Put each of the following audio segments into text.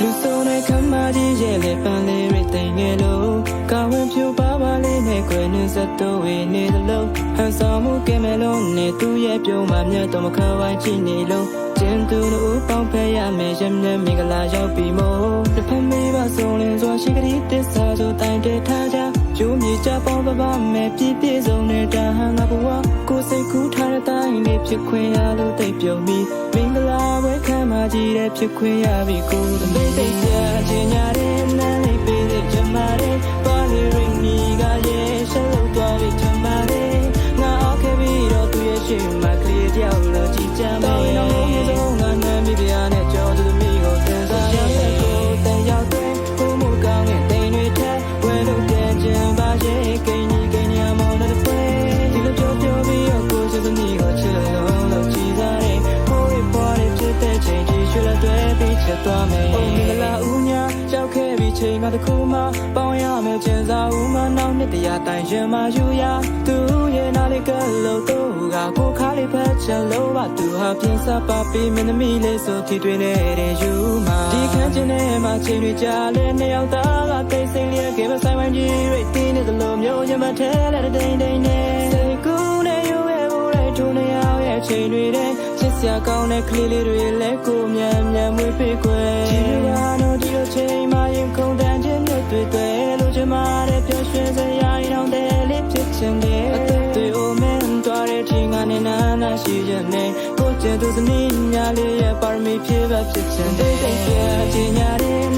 လူစုံတဲ့ခမ်းမကြီးရဲ့လေပန်းလေးတွေတိမ်ငယ်လို့ကာဝင်ဖြူပါပါလေးနဲ့ကွယ်နှစက်တော့ဝေနေသလိုဟန်ဆောင်မှုကဲမဲလုံးနဲ့သူ့ရဲ့ပြုံးမှမြတ်တော့မခဝိုင်းကြည့်နေလို့ကျင်းသူတို့ပေါင်းဖက်ရမယ်ရမျက်မင်္ဂလာရောက်ပြီမို့တစ်ဖက်မေးပါဆုံးလင်းစွာရှိကလေးတစ္ဆာဆိုတိုင်တဲထားကြကျိုးမြေကြပေါင်းပပမဲ့ပြည့်ပြည့်စုံတဲ့တဟန်ငါဘဝကိုစိတ်ကူးထားတဲ့တိုင်းလေးဖြစ်ခွင့်ရလို့တိတ်ပြုံပြီးမင်္ဂလာဝဲခံ မကြီးတဲ့ဖြစ်ခွင့်ရပြီကိုယ်တိတ်တိတ်ပြချင်ရတဲ့နားလေးပေးတဲ့ကြမှာတဲ့ပါလီရင်းနီကရဲ့ရှယ်လို့သွားပြီးကြမှာတဲ့ငါအောက်ခဲ့ပြီးတော့သူရဲ့ရှိ ရွှေလက်တွေပြီးချက်သွားမယ်။မင်္ဂလာဦးညာကြောက်ခဲ့ပြီးချိန်မှတစ်ခုမှပေါင်းရမယ်ကျင်စာဦးမနောက်နှစ်တရာတိုင်ရင်မှယူရသူရဲ့နာလေးကလို့တော့ကကိုခါလေးဖက်ချက်လို့ပါသူဟာပြင်စပါပြီးမင်းသမီးလေးဆိုထိတွေ့နေတဲ့ယူမှာဒီခန်းချင်းထဲမှာချိန်တွေကြာလဲနှစ်ယောက်သားကတိတ်ဆိတ်လျက်ကဲမဆိုင်ဝိုင်းကြီးတွေတင်းနေသလိုမျိုးညမထဲလဲတိန်တိန်နဲ့စိတ်ကူးနဲ့ယူရဲ့ဘူးတဲ့ထုံနေရောက်ရဲ့ချိန်တွေတဲ့ချစ်စ ရာကောင်းတဲ့ကလေးလေးတွေလဲကိုမြန်မြန်မွေးဖေးခွဲဒီလိုကတော့ဒီလိုချိန်မှရင်ခုန်တန်းခြင်းတွေတွေ့တွေ့လို့ချင်မာတဲ့ပျော်ရွှင်စရာရောင်းတဲ့လေးဖြစ်ချင်တယ်အသက်တွေအိုမင်းသွားတဲ့ချိန်ကနေနာနာရှိရနေကိုကျန်သူစနေညလေးရဲ့ပါရမီဖြည့်ပဲဖြစ်ချင်တယ်တိတ်ဆိတ်ချင်ရတဲ့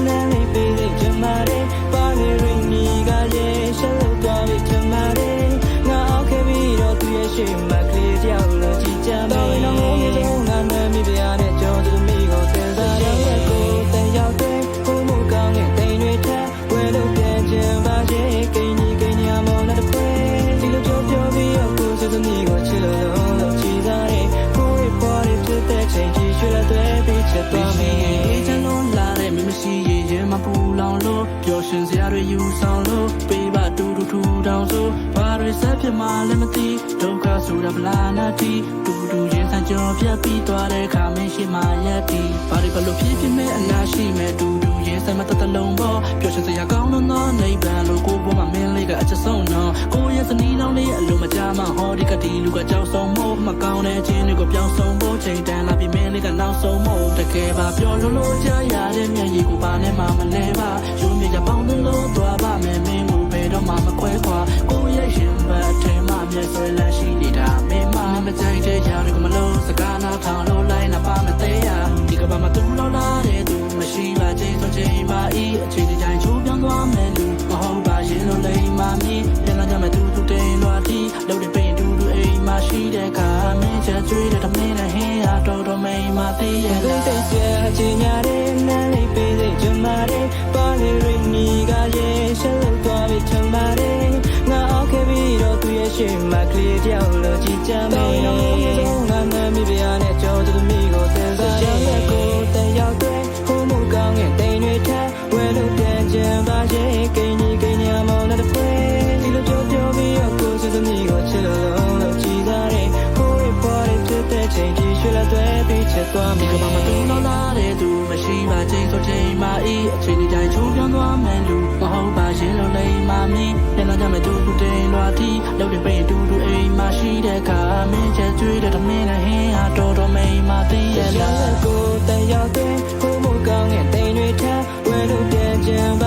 ပျော်ရွှင်စရာတွေယူဆောင်လို့ပေးပါတူတူထူတောင်ဆိုဘာတွေဆက်ဖြစ်မှလည်းမသိဒုက္ခဆိုတာဗလာနာတီတူတူရင်ဆန်ကြောပြတ်ပြီးသွားတဲ့ခါမင်းရှိမှရက်တီဘာတွေဘလို့ဖြစ်ဖြစ်မဲ့အနာရှိမဲ့တူတူရင်ဆန်မတတလုံးပေါ့ပျော်ရွှင်စရာကောင်းတော့နိဗ္ဗာန်လို့ကိုဘဝမှာမင်းလေးကအချက်ဆုံးတော့ကိုရဲ့စနီးလောင်းလေးအလိုမကြမှာဟောဒီကတိလူကကြောက်ဆုံးမို့မကောင်းတဲ့ခြင်းတွေကိုပြောင်းဆုံးဖို့ ကယ်ပါပြောလို့လို့ကြားရတဲ့မျက်ရည်ကိုပါနဲ့မှမလဲပါယူမြေကြပေါင်းလို့သွားပါမယ်မင်းကိုဘယ်တော့မှမခွဲခွာကိုရဲ့ရှင်ဘတ်ထဲမှာမျက်စွဲလမ်းရှိနေတာမင်းမမကြိုက်တဲ့ကြောင်တွေကမလို့စကားနာထောင်လို့လိုက်နာပါမသေးရဒီကဘာမှတူလောက်လာတဲ့သူမရှိပါချင်းဆိုချင်းပါဤအချိန်တိုင်းချိုးပြောင်းသွားမယ်လူမဟုတ်ပါရင်လို့လိမ်မာမည်ပြန်လာကြမယ်သူသူတိန်လွာတီလုံးတွေပိန်တူတူအိမ်မှာရှိတဲ့ခါမင်းချက်ကျွေးတဲ့တမင်းနဲ့ဟင်းရတော်တော်မိန်မာသေးရဲ့တိတ်လားတိတ်ပြချင် ရတဲ့နားလေးပေးတဲ့ချင်မာတဲ့ပါလေရင်းနီကရဲ့ရှယ်လို့သွားပြီးချင်မာတဲ့ငါအောက်ခဲ့ပြီးတော့သူရဲ့ရှိမှကလေးတယောက်လို့ကြည်ကြမ်းမယ် မှာချိန်ဆိုချိန်မှာဤအချိန်တိုင်းချုံပြောင်းသွားမယ်လို့မဟုတ်ပါရင်လုံးလိမ့်မှာမင်းလည်းလာကြမယ်သူကူတင်လွာတီလောက်တဲ့ပိန်တူတူအိမ်မှာရှိတဲ့ခါမင်းချက်ကျွေးတဲ့တမင်းနဲ့ဟင်းဟာတော်တော်မိန်မှာသိရလားကိုတန်ရောက်တဲ့ဟိုမိုးကောင်းတဲ့တိမ်တွေထားဝဲလို့ပြန်ကြံပါ